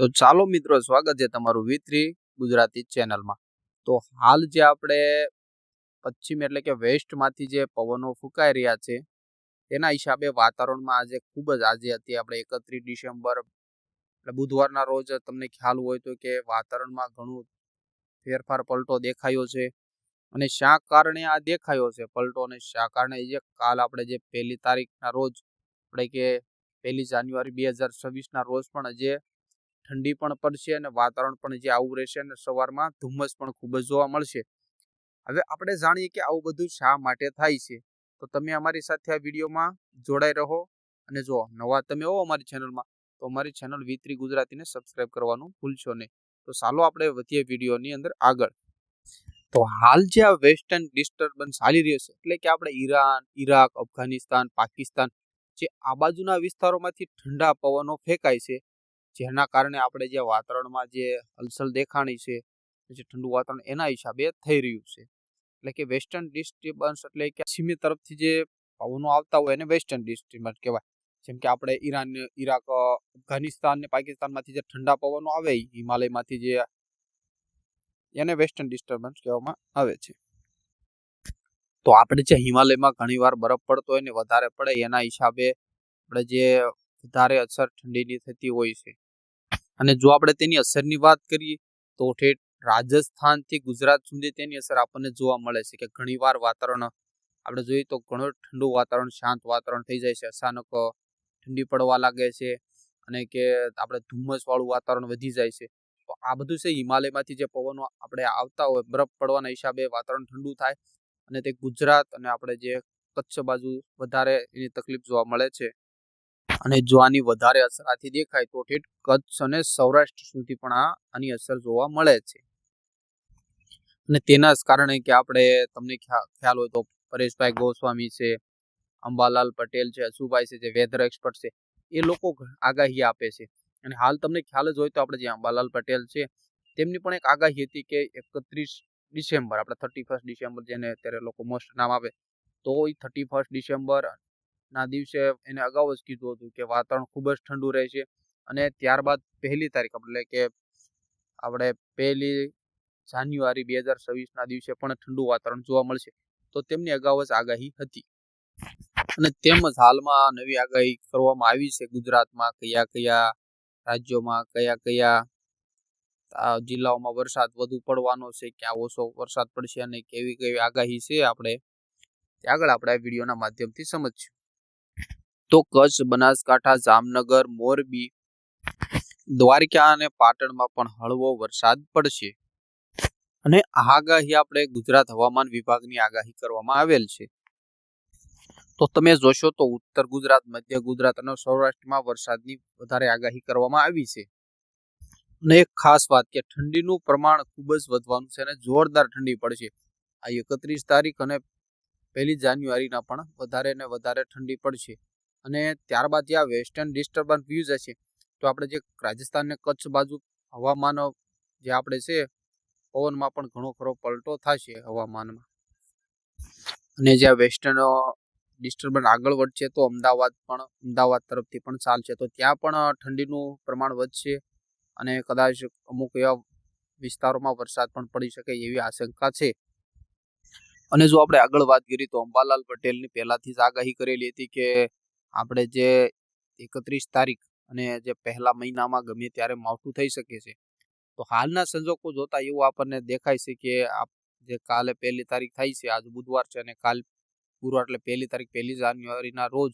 તો ચાલો મિત્રો, સ્વાગત છે તમારું વિથરી ગુજરાતી ચેનલમાં. તો હાલ જે આપણે પશ્ચિમ એટલે કે વેસ્ટમાંથી જે પવનો ફૂંકાઈ રહ્યા છે તેના હિસાબે વાતાવરણમાં આજે ખૂબ જ, આજે હતી આપણે એકત્રીસ ડિસેમ્બર એટલે બુધવારના રોજ તમને ખ્યાલ હોય તો કે વાતાવરણમાં ઘણું ફેરફાર પલટો દેખાયો છે અને શા કારણે આ દેખાયો છે પલટો અને શા કારણે જે કાલ આપણે જે પહેલી તારીખના રોજ, આપણે કે પહેલી જાન્યુઆરી બે હજાર છવ્વીસના રોજ પણ જે ઠંડી પણ પડશે અને વાતાવરણ પણ જે આવું રહેશે અને સવારમાં ધુમ્મસ પણ ખૂબ જ જોવા મળશે. હવે આપણે જાણીએ કે આવું બધું શા માટે થાય છે? તો તમે અમારી સાથે આ વિડીયોમાં જોડાઈ રહો અને જો નવા તમે હો અમારી ચેનલમાં, તો અમારી ચેનલ વિતરી ગુજરાતીને સબસ્ક્રાઇબ કરવાનું ભૂલશો નહીં. તો ચાલો આપણે વધીએ વિડીયોની અંદર આગળ. તો હાલ જે આ વેસ્ટર્ન ડિસ્ટર્બન્સ ચાલી રહ્યો છે, એટલે કે આપણે ઈરાન, ઈરાક, અફઘાનિસ્તાન, પાકિસ્તાન, જે આ બાજુના વિસ્તારોમાંથી ઠંડા પવનો ફેંકાય છે જેના કારણે આપણે જે વાતાવરણમાં જે હલચલ દેખાણી છે, જે ઠંડુ વાતાવરણ એના હિસાબે થઈ રહ્યું છે. એટલે કે વેસ્ટર્ન ડિસ્ટર્બન્સ એટલે કે પશ્ચિમી તરફથી જે પવનો આવતા હોય એને વેસ્ટર્ન ડિસ્ટર્બન્સ કહેવાય. જેમ કે આપણે ઈરાન, ઈરાક, અફઘાનિસ્તાન ને પાકિસ્તાનમાંથી જે ઠંડા પવનો આવે હિમાલયમાંથી જે એને વેસ્ટર્ન ડિસ્ટર્બન્સ કહેવામાં આવે છે. તો આપણે જે હિમાલયમાં ઘણીવાર બરફ પડતો હોય ને વધારે પડે, એના હિસાબે આપણે જે વધારે અસર ઠંડીની થતી હોય છે અને જો આપણે તેની અસરની વાત કરીએ, તો ઠેઠ રાજસ્થાનથી ગુજરાત સુધી તેની અસર આપણને જોવા મળે છે કે ઘણીવાર વાતાવરણ, આપણે જોઈએ તો ઘણું ઠંડુ વાતાવરણ, શાંત વાતાવરણ થઈ જાય છે. અચાનક ઠંડી પડવા લાગે છે અને કે આપણે ધુમ્મસ વાળું વાતાવરણ વધી જાય છે. તો આ બધું છે હિમાલયમાંથી જે પવનો આપણે આવતા હોય, બરફ પડવાના હિસાબે વાતાવરણ ઠંડુ થાય અને તે ગુજરાત અને આપણે જે કચ્છ બાજુ વધારે એની તકલીફ જોવા મળે છે. અને જો આની વધારે અસર આથી દેખાય તો ઠેઠ કચ્છ અને સૌરાષ્ટ્ર સુધી પણ આની અસર જોવા મળે છે. અને તેના જ કારણે કે આપણે તમને ખ્યાલ હોય તો પરેશભાઈ ગોસ્વામી છે, અંબાલાલ પટેલ છે અશુભાઈ છે, જે વેધર એક્સપર્ટ છે, એ લોકો આગાહી આપે છે. અને હાલ તમને ખ્યાલ જ હોય તો આપણે જે અંબાલાલ પટેલ છે, તેમની પણ એક આગાહી હતી કે એકત્રીસ ડિસેમ્બર, આપણે થર્ટી ફર્સ્ટ ડિસેમ્બર જેને અત્યારે લોકો મોસ્ટ નામ આપે તો એ થર્ટી ફર્સ્ટ ડિસેમ્બર ના દિવસે એને અગાઉ જ કીધું હતું કે વાતાવરણ ખૂબ જ ઠંડુ રહેશે અને ત્યારબાદ પહેલી તારીખ એટલે કે આપણે પહેલી જાન્યુઆરી બે હજાર છવ્વીસના દિવસે પણ ઠંડુ વાતાવરણ જોવા મળશે. તો તેમની અગાઉ જ આગાહી હતી. અને તેમજ હાલમાં નવી આગાહી કરવામાં આવી છે ગુજરાતમાં કયા કયા રાજ્યોમાં કયા કયા જિલ્લાઓમાં વરસાદ વધુ પડવાનો છે, ક્યાં ઓછો વરસાદ પડશે અને કેવી કેવી આગાહી છે, આપણે આગળ આપણે આ વિડીયોના માધ્યમથી સમજશું. તો કચ્છ, બનાસકાંઠા, જામનગર, મોરબી, દ્વારકા અને પાટણમાં પણ હળવો વરસાદ પડશે. અને આગાહી આપણે ગુજરાત હવામાન વિભાગની આગાહી કરવામાં આવેલ છે. તો તમે જોશો તો ઉત્તર ગુજરાત, મધ્ય ગુજરાત અને સૌરાષ્ટ્રમાં વરસાદની વધારે આગાહી કરવામાં આવી છે. અને એક ખાસ વાત કે ઠંડીનું પ્રમાણ ખૂબ જ વધવાનું છે અને જોરદાર ઠંડી પડશે. આ એકત્રીસ તારીખ અને પહેલી જાન્યુઆરીના પણ વધારે ને વધારે ઠંડી પડશે. અને ત્યારબાદ જે આ વેસ્ટર્ન ડિસ્ટર્બન્સ વ્યૂઝ છે, તો આપણે જે રાજસ્થાન ને કચ્છ બાજુ હવામાન જે આપણે છે, પવનમાં પણ ઘણો ખરો પલટો થશે હવામાનમાં. અને જે વેસ્ટર્ન ડિસ્ટર્બન્સ આગળ વધશે તો અમદાવાદ પણ, અમદાવાદ તરફથી પણ ચાલશે. તો ત્યાં પણ ઠંડીનું પ્રમાણ વધશે અને કદાચ અમુક એવા વિસ્તારોમાં વરસાદ પણ પડી શકે એવી આશંકા છે. અને જો આપણે આગળ વાત કરીએ, તો અંબાલાલ પટેલની પહેલાથી જ આગાહી કરેલી હતી કે આપણે જે એકત્રીસ તારીખ અને જે પહેલા મહિનામાં ગમે ત્યારે માવઠું થઈ શકે છે. તો હાલના સંજોગો જોતા એવું આપણને દેખાય છે કે જે કાલે પહેલી તારીખ થાય છે, આજ બુધવાર છે અને કાલ ગુરુવાર એટલે પહેલી તારીખ પહેલી જાન્યુઆરીના રોજ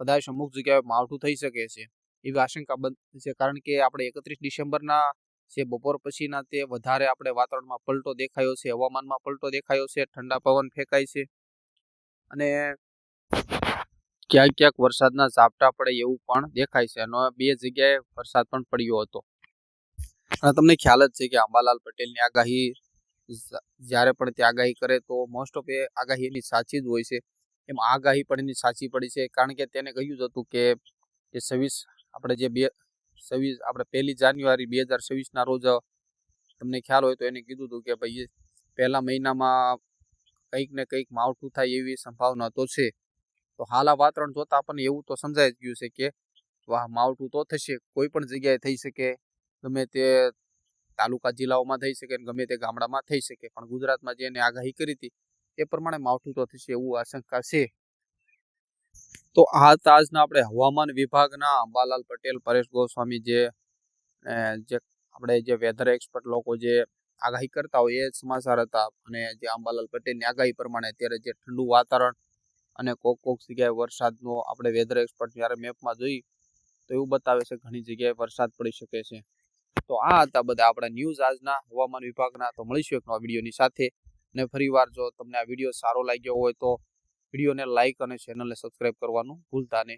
કદાચ અમુક જગ્યાએ માવઠું થઈ શકે છે. એવી આશંકા બંધ છે કારણ કે આપણે એકત્રીસ ડિસેમ્બરના જે બપોર પછીના તે વધારે આપણે વાતાવરણમાં પલટો દેખાયો છે, હવામાનમાં પલટો દેખાયો છે, ઠંડા પવન ફેંકાય છે અને ક્યાંક ક્યાંક વરસાદના ઝાપટા પડે એવું પણ દેખાય છે. અને બે જગ્યાએ વરસાદ પણ પડ્યો હતો. અને તમને ખ્યાલ જ છે કે અંબાલાલ પટેલની આગાહી જ્યારે પણ તે આગાહી કરે તો મોસ્ટ ઓફ એ આગાહી એની સાચી જ હોય છે. એમ આગાહી પણ એની સાચી પડી છે. કારણ કે તેને કહ્યું જ હતું કે જે છવ્વીસ, આપણે જે બે, છવ્વીસ, આપણે પહેલી જાન્યુઆરી બે હજાર છવ્વીસના રોજ તમને ખ્યાલ હોય તો એને કીધું હતું કે ભાઈ, પહેલા મહિનામાં કંઈક ને કંઈક માવઠું થાય એવી સંભાવના તો છે. તો હાલ આ વાતાવરણ જોતા આપણને એવું તો સમજાઈ ગયું છે કે, વાહ, માવઠું તો થશે, કોઈ પણ જગ્યાએ થઈ શકે, ગમે તે તાલુકા જિલ્લાઓમાં થઈ શકે ગમે તે ગામડામાં થઈ શકે, પણ ગુજરાતમાં જે એને આગાહી કરી હતી, એ પ્રમાણે માવઠું તો થશે એવું આશંકા છે. તો આ આજના આપણે હવામાન વિભાગના અંબાલાલ પટેલ, પરેશ ગોસ્વામી જે જે આપણે જે વેધર એક્સપર્ટ લોકો જે આગાહી કરતા હોય એ સમાચાર હતા અને જે અંબાલાલ પટેલની આગાહી પ્રમાણે અત્યારે જે ઠંડુ વાતાવરણ અને કોક કોક જગ્યાએ વરસાદનો આપણે વેધર એક્સપર્ટ જ્યારે મેપમાં જોઈ, તો એવું બતાવે છે ઘણી જગ્યાએ વરસાદ પડી શકે છે. તો આ હતા બધા આપણા ન્યૂઝ આજના હવામાન વિભાગના. તો મળીશું એક નવા વિડીયોની સાથે. અને ફરીવાર જો તમને આ વીડિયો સારો લાગ્યો હોય તો વિડીયોને લાઇક અને ચેનલને સબસ્ક્રાઇબ કરવાનું ભૂલતા નહીં.